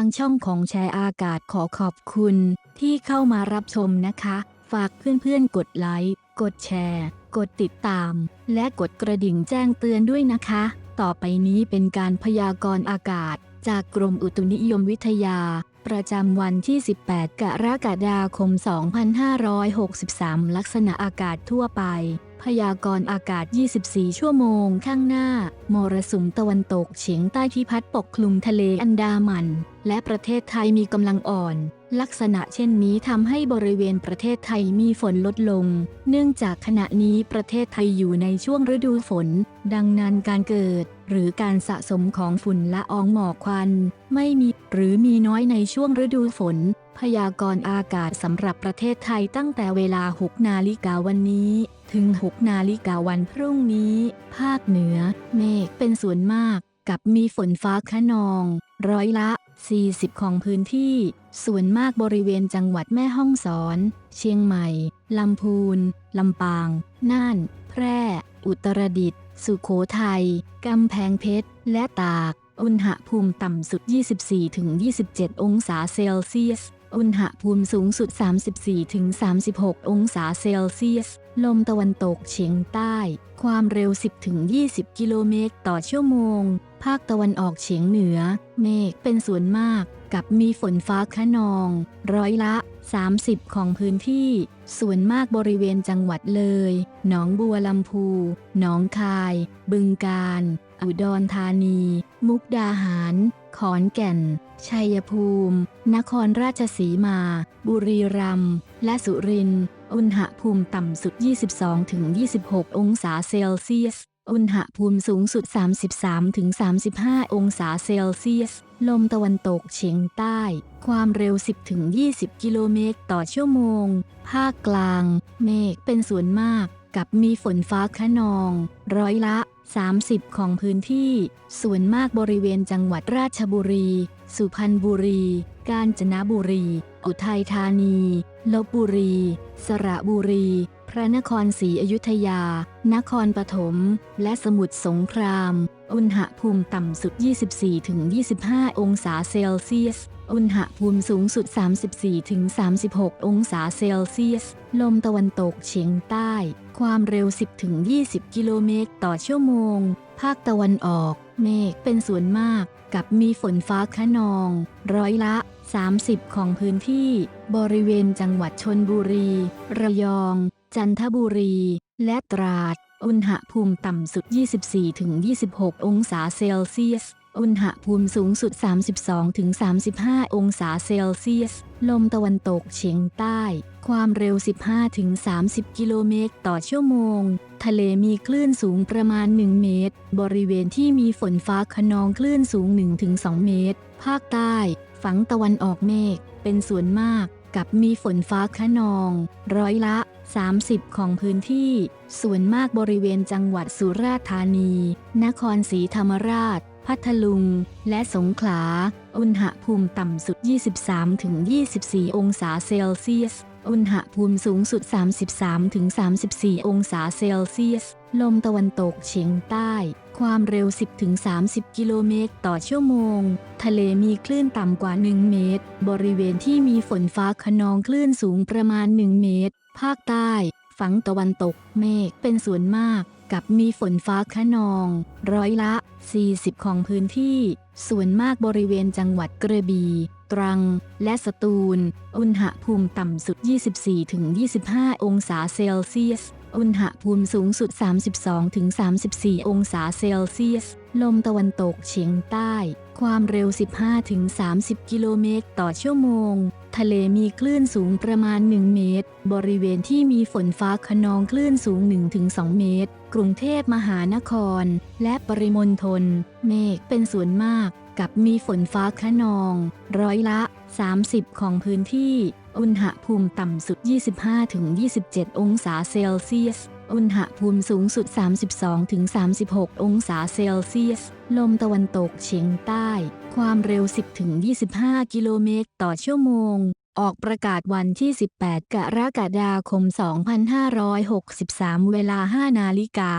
างช่องของแชร์อากาศขอขอบคุณที่เข้ามารับชมนะคะ ฝากเพื่อนๆกดไลค์ กดแชร์ กดติดตาม และกดกระดิ่งแจ้งเตือนด้วยนะคะ ต่อไปนี้เป็นการพยากรณ์อากาศ จากกรมอุตุนิยมวิทยา ประจำวันที่ 18 กรกฎาคม 2563 ลักษณะอากาศทั่วไป พยากรณ์อากาศ 24 ชั่วโมง ข้างหน้า มรสุมตะวันตกเฉียงใต้ที่พัดปกคลุมทะเลอันดามัน และประเทศไทยมีกำลังอ่อน ลักษณะเช่นนี้ทำให้บริเวณประเทศไทยมีฝนลดลง เนื่องจากขณะนี้ประเทศไทยอยู่ในช่วงฤดูฝน ดังนั้นการเกิด หรือการสะสมของฝุ่นละอองหมอกควัน ไม่มีหรือมีน้อยในช่วงฤดูฝน พยากรณ์อากาศสำหรับประเทศไทยตั้งแต่เวลา 6 นาฬิกาวันนี้ ถึง 6 นาฬิกาวันพรุ่งนี้ ภาคเหนือ เมฆเป็นส่วนมาก กับมีฝนฟ้าคะนอง ร้อยละ 40 ของพื้นที่ ส่วนมากบริเวณจังหวัดแม่ฮ่องสอน เชียงใหม่ ลำพูน ลำปาง น่าน แพร่ อุตรดิตถ์สุโขทัยกำแพงเพชร และตาก อุณหภูมิต่ำสุด 24-27 องศาเซลเซียส อุณหภูมิสูงสุด 34-36 องศาเซลเซียส ลมตะวันตกเฉียงใต้ ความเร็ว 10-20 กิโลเมตรต่อชั่วโมง ภาคตะวันออกเฉียงเหนือ เมฆเป็นส่วนมาก กับมีฝนฟ้าคะนอง ร้อยละ 30 ของพื้นที่ ส่วนมากบริเวณจังหวัดเลย หนองบัวลำพู หนองคาย บึงกาฬ อุดรธานี มุกดาหาร ขอนแก่น ชัยภูมิ นครราชสีมา บุรีรัมย์ และสุรินทร์ อุณหภูมิต่ำสุด 22-26 องศาเซลเซียส อุณหภูมิสูงสุด 33-35 องศาเซลเซียส ลมตะวันตกเฉียงใต้ ความเร็ว 10-20 กิโลเมตรต่อชั่วโมง ภาคกลาง เมฆเป็นส่วนมาก กับมีฝนฟ้าคะนอง ร้อยละ 30 ของพื้นที่ ส่วนมากบริเวณจังหวัดราชบุรี สุพรรณบุรี กาญจนบุรี อุทัยธานี ลบบุรี สระบุรี พระนครศรีอยุธยา นครปฐม และสมุทรสงคราม อุณหภูมิต่ำสุด 24-25 องศาเซลเซียส อุณหภูมิสูงสุด 34-36 องศาเซลเซียส ลมตะวันตกเฉียงใต้ ความเร็ว 10-20 กิโลเมตรต่อชั่วโมง ภาคตะวันออก เมฆเป็นส่วนมาก กับมีฝนฟ้าคะนอง ร้อยละ 30 ของพื้นที่ บริเวณจังหวัดชนบุรี ระยอง จันทบุรี และตราด อุณหภูมิต่ำสุด 24-26 องศาเซลเซียส อุณหภูมิสูงสุด 32-35 องศาเซลเซียส ลมตะวันตกเฉียงใต้ ความเร็ว 15-30 กิโลเมตรต่อชั่วโมง ทะเลมีคลื่นสูงประมาณ 1 เมตร บริเวณที่มีฝนฟ้าคะนองคลื่นสูง 1-2 เมตร ภาคใต้ ฝั่งตะวันออกเมฆ เป็นส่วนมากกับมีฝนฟ้าคะนอง ร้อยละ 30 ของพื้นที่ ส่วนมากบริเวณจังหวัดสุราษฎร์ธานี นครศรีธรรมราช พัทลุง และสงขลา อุณหภูมิต่ำสุด 23-24 องศาเซลเซียส อุณหภูมิสูงสุด 33-34 องศาเซลเซียส ลมตะวันตกเฉียงใต้ ความเร็ว 10-30 กิโลเมตรต่อชั่วโมง ทะเลมีคลื่นต่ำกว่า 1 เมตร บริเวณที่มีฝนฟ้าคะนองคลื่นสูงประมาณ 1 เมตร ภาคใต้ ฝั่งตะวันตก เมฆเป็นส่วนมาก กับมีฝนฟ้าคะนอง ร้อยละ 40 ของพื้นที่ ส่วนมากบริเวณจังหวัดกระบี่ตรัง และสตูล อุณหภูมิต่ำสุด 24-25 องศาเซลเซียส อุณหภูมิสูงสุด 32-34 องศาเซลเซียส ลมตะวันตกเฉียงใต้ ความเร็ว 15-30 กิโลเมตรต่อชั่วโมง ทะเลมีคลื่นสูงประมาณ 1 เมตร บริเวณที่มีฝนฟ้าคะนองคลื่นสูง 1-2 เมตร กรุงเทพมหานคร และปริมณฑลเมฆเป็นส่วนมาก กับมีฝนฟ้าคะนอง ร้อยละ 30 ของพื้นที่ อุณหภูมิต่ำสุด 25-27 องศาเซลเซียสอุณหภูมิสูงสุด 32-36 องศาเซลเซียส ลมตะวันตกเฉียงใต้ ความเร็ว 10-25 กิโลเมตรต่อชั่วโมง ออกประกาศวันที่ 18 กรกฎาคม 2563 เวลา 5 นาฬิกา